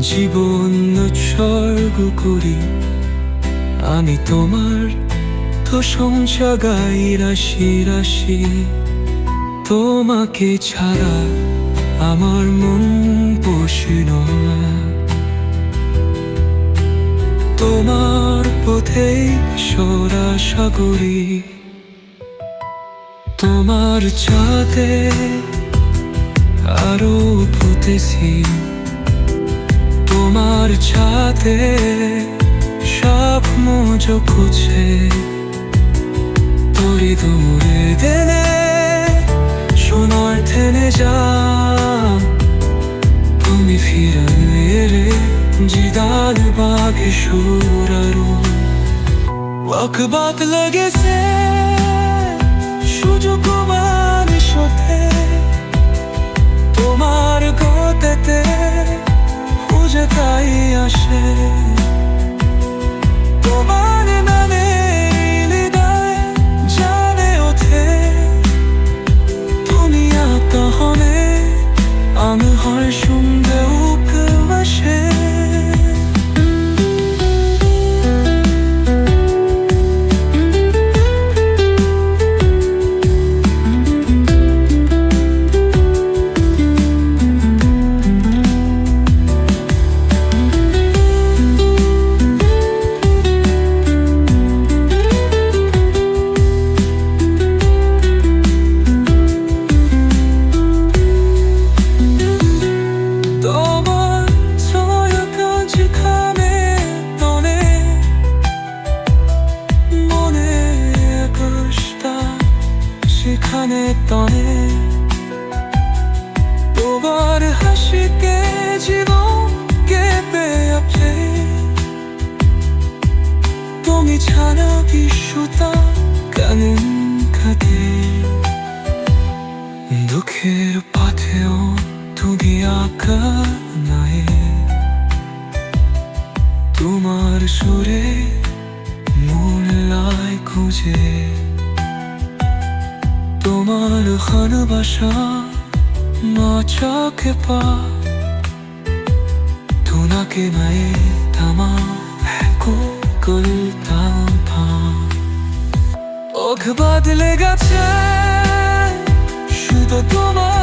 জীবন উৎসর্গ করি। আমি তোমার প্রশংসা গাই, রাশি রাশি। তোমাকে ছাড়া আমার মন বসে তোমার পথে সরা সাগরী তোমার ছাতে আরও ফুটেছি তোমার ছাতে সব মোজো খুঁজে তোরি দূরে দেনে সোনার থেনে যা। তুমি ফিরলে রে জিদাল বাগে সুরারু। ওয়াকবাত লেগেছে। সুযোগ সেখানে তনে তোমার হাসিকে জীবন কেঁপে আছে তুমি ছাড়া বিশ্বতা কেমন কাটে দুঃখের পথেও তুমি আঁকা নাই তোমার সুরে মূল্যায় খুঁজে। তোমার ভালোবাসা না চাকে পা তোমাকে মায়ে থামা ওখ বাদলে গেছে শুধু তোমার